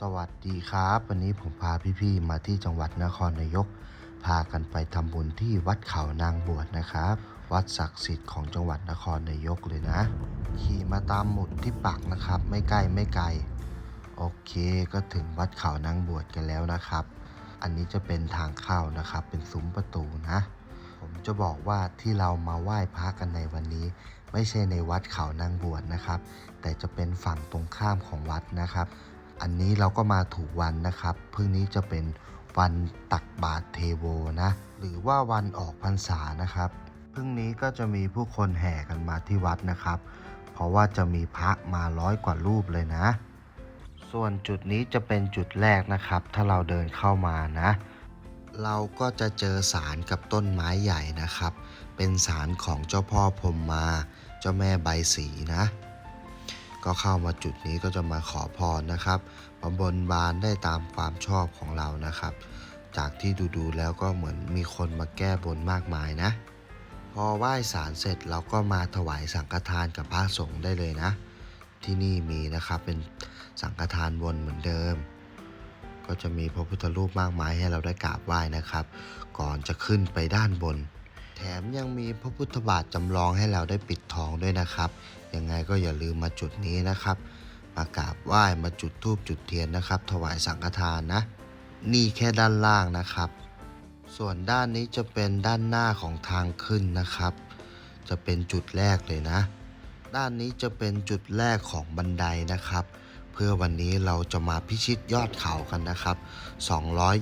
สวัสดีครับ วันนี้ผมพาพี่ๆมาที่จังหวัดนครนายก พากันไปทำบุญที่วัดเขานางบวชนะครับ วัดศักดิ์สิทธิ์ของจังหวัดนครนายกเลยนะ ขี่มาตามหมุดที่ปักนะครับ ไม่ใกล้ไม่ไกล โอเคก็ถึงวัดเขานางบวชกันแล้วนะครับ อันนี้จะเป็นทางเข้านะครับ เป็นซุ้มประตูนะ ผมจะบอกว่าที่เรามาไหว้พระกันในวันนี้ ไม่ใช่ในวัดเขานางบวชนะครับ แต่จะเป็นฝั่งตรงข้ามของวัดนะครับ อันนี้เราก็มาถูกวันนะครับพรุ่งนี้จะเป็นวันตักบาตรเทโวนะ หรือว่าวันออกพรรษานะครับพรุ่งนี้ก็จะมีผู้คนแห่กันมาที่วัดนะครับ เพราะว่าจะมีพระมาร้อยกว่ารูปเลยนะ ส่วนจุดนี้จะเป็นจุดแรกนะครับ ถ้าเราเดินเข้ามานะ เราก็จะเจอสารกับต้นไม้ใหญ่นะครับ เป็นสารของเจ้าพ่อพรมมา เจ้าแม่ใบสีนะ ก็เข้ามาจุดนี้ก็จะมาขอพรนะครับ มาบนบานได้ตามความชอบของเรานะครับ จากที่ดูๆแล้วก็เหมือนมีคนมาแก้บนมากมายนะ พอไหว้สารเสร็จเราก็มาถวายสังฆทานกับพระสงฆ์ได้เลยนะ ที่นี่มีนะครับเป็นสังฆทานวนเหมือนเดิม ก็จะมีพระพุทธรูปมากมายให้เราได้กราบไหว้นะครับ ก่อนจะขึ้นไปด้านบน แถมยังมีพระพุทธบาทจำลองให้เราได้ปิดทองด้วยนะครับ ยังไงก็อย่าลืมมาจุดนี้นะครับ มากราบไหว้มาจุดธูปจุดเทียนนะครับ ถวายสังฆทานนะ นี่แค่ด้านล่างนะครับ ส่วนด้านนี้จะเป็นด้านหน้าของทางขึ้นนะครับ จะเป็นจุดแรกเลยนะ ด้านนี้จะเป็นจุดแรกของบันไดนะครับ เพื่อวันนี้เราจะมาพิชิตยอดเขากันนะครับ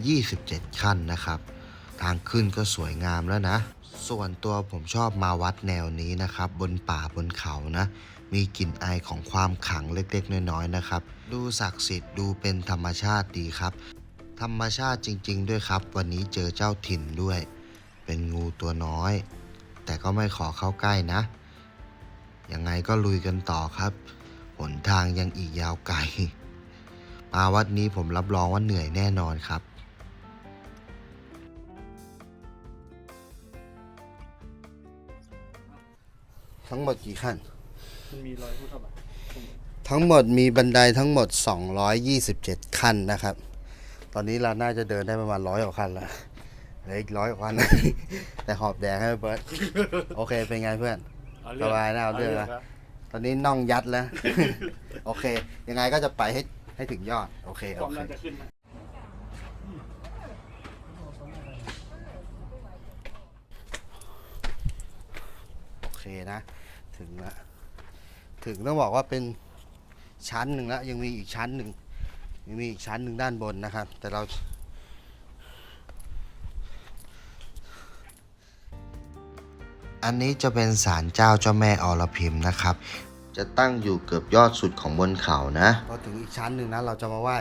227 ขั้นนะครับ ทางขึ้นก็สวยงามแล้วนะ ส่วนตัวผมชอบมาวัดแนวนี้นะครับ บนป่าบนเขานะ มีกลิ่นไอายของความขังเล็กๆ น้อยๆนะครับ ดูศักดิ์สิทธิ์ดูเป็นธรรมชาติดีครับ ธรรมชาติจริง ๆ ด้วยครับ วันนี้เจอเจ้าถิ่นด้วย เป็นงูตัวน้อย แต่ก็ไม่ขอเข้าใกล้นะยังไงก็ลุยกันต่อครับหนทางยังอีกยาวไกลมาวัดนี้ผมรับรองว่าเหนื่อยแน่นอนครับ ทั้งหมดกี่ขั้น มันมีรอยพุทธบาททั้งหมดมีบันไดทั้งหมด 227 ขั้นนะครับ ตอนนี้เราน่าจะเดินได้ประมาณร้อยกว่าขั้นแล้วเหลืออีกร้อยกว่าขั้น แต่หอบแดงให้เบิร์ดโอเคเป็นไงเพื่อนสบายนะเอาเรื่องนะ ครับตอนนี้น่องยัดแล้ว โอเค ยังไงก็จะไปให้ให้ถึงยอด โอเคคโอวามเคน่าจะขึ้นนะ เคนะ ถึงล้วถึงต้องบอกว่าเป็นชั้นหนึ่งแล้วยังมีอีกชั้นหนึ่งยังมีอีกชั้นหนึ่งด้านบนนะครับ แต่เราอันนี้จะเป็นศาลเจ้าเจ้าแม่อรพิมนะครับ จะตั้งอยู่เกือบยอดสุดของบนเขานะพอถึงอีกชั้นหนึ่งนะเราจะมาไหว้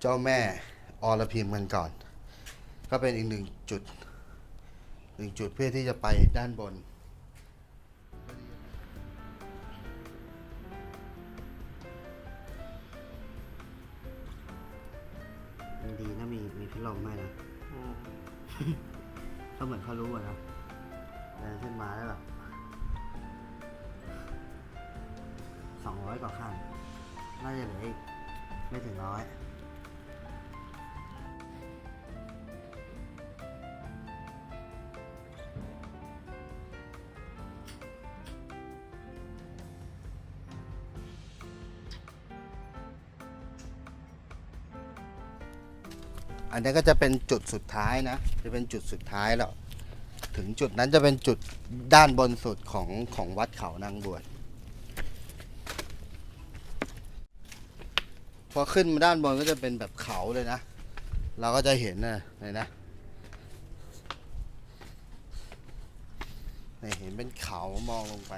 เจ้าแม่อรพิมกันก่อน ก็เป็นอีกหนึ่งจุดหนึ่งจุดเพื่อที่จะไปด้านบน ลมให้นะก็เหมือนเขารู้อะนะเดินขึ้นมาแล้วแบบสองร้อยกว่าขั้นน่าจะเหลืออีกไม่ถึงร้อย อันนี้ก็จะเป็นจุดสุดท้ายนะ จะเป็นจุดสุดท้ายแล้ว ถึงจุดนั้นจะเป็นจุดด้านบนสุดของของวัดเขานางบวชพอขึ้นมาด้านบนก็จะเป็นแบบเขาเลยนะ เราก็จะเห็นนะเลยนะนี่เห็นเป็นเขามองลงไป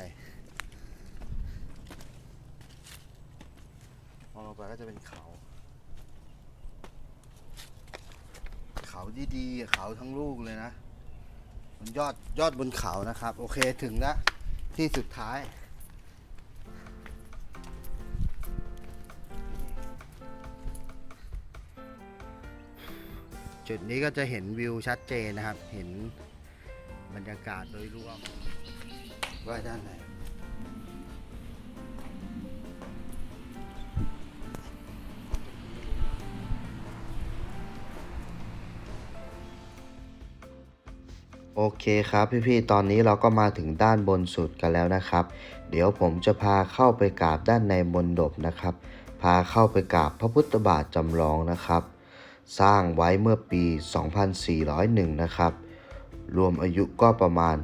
มองลงไปก็จะเป็นเขา เขาดีๆเขาทั้งลูกเลยนะบนยอดยอดบนเขานะครับ โอเคถึงแล้วที่สุดท้าย จุดนี้ก็จะเห็นวิวชัดเจนนะครับ เห็นบรรยากาศโดยรวมว่าด้านไหน โอเคครับพี่ๆ ตอนนี้เราก็มาถึงด้านบนสุดกันแล้วนะครับ เดี๋ยวผมจะพาเข้าไปกราบด้านในมณฑปนะครับ พาเข้าไปกราบพระพุทธบาทจำลองนะครับ สร้างไว้เมื่อปี 2401 นะครับ รวมอายุก็ประมาณ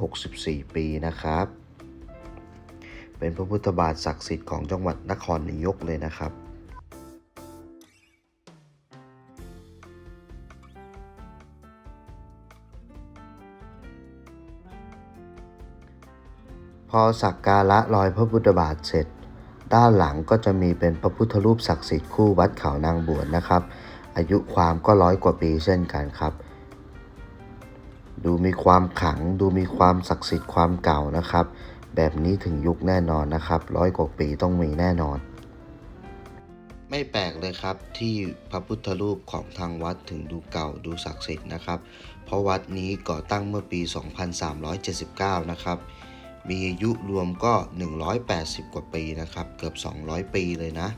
164 ปีนะครับ เป็นพระพุทธบาทศักดิ์สิทธิ์ของจังหวัดนครนายกเลยนะครับ พอสักการะรอยพระพุทธบาทเสร็จ ด้านหลังก็จะมีเป็นพระพุทธรูปศักดิ์สิทธิ์คู่วัดเขานางบวชนะครับ อายุความก็ร้อยกว่าปีเช่นกันครับ ดูมีความขลังดูมีความศักดิ์สิทธิ์ความเก่านะครับ แบบนี้ถึงยุคแน่นอนนะครับร้อยกว่าปีต้องมีแน่นอน ไม่แปลกเลยครับที่พระพุทธรูปของทางวัดถึงดูเก่าดูศักดิ์สิทธิ์นะครับ เพราะวัดนี้ก่อตั้งเมื่อปี 2379 นะครับ มีอายุรวมก็ 180 กว่าปีนะครับ เกือบ 200 ปีเลยนะ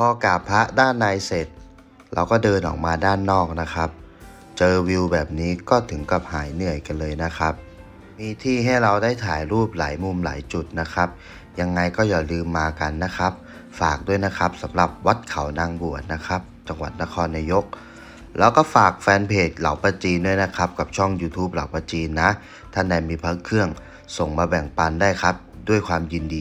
พอกราบพระด้านในเสร็จ เราก็เดินออกมาด้านนอกนะครับ เจอวิวแบบนี้ก็ถึงกับหายเหนื่อยกันเลยนะครับ มีที่ให้เราได้ถ่ายรูปหลายมุมหลายจุดนะครับ ยังไงก็อย่าลืมมากันนะครับ ฝากด้วยนะครับสำหรับวัดเขานางบวชนะครับ จังหวัดนครนายก แล้วก็ฝากแฟนเพจเหล่าประจีนด้วยนะครับ กับช่อง YouTube เหล่าประจีนนะ ท่านใดมีพระเครื่องส่งมาแบ่งปันได้ครับ ด้วยความยินดี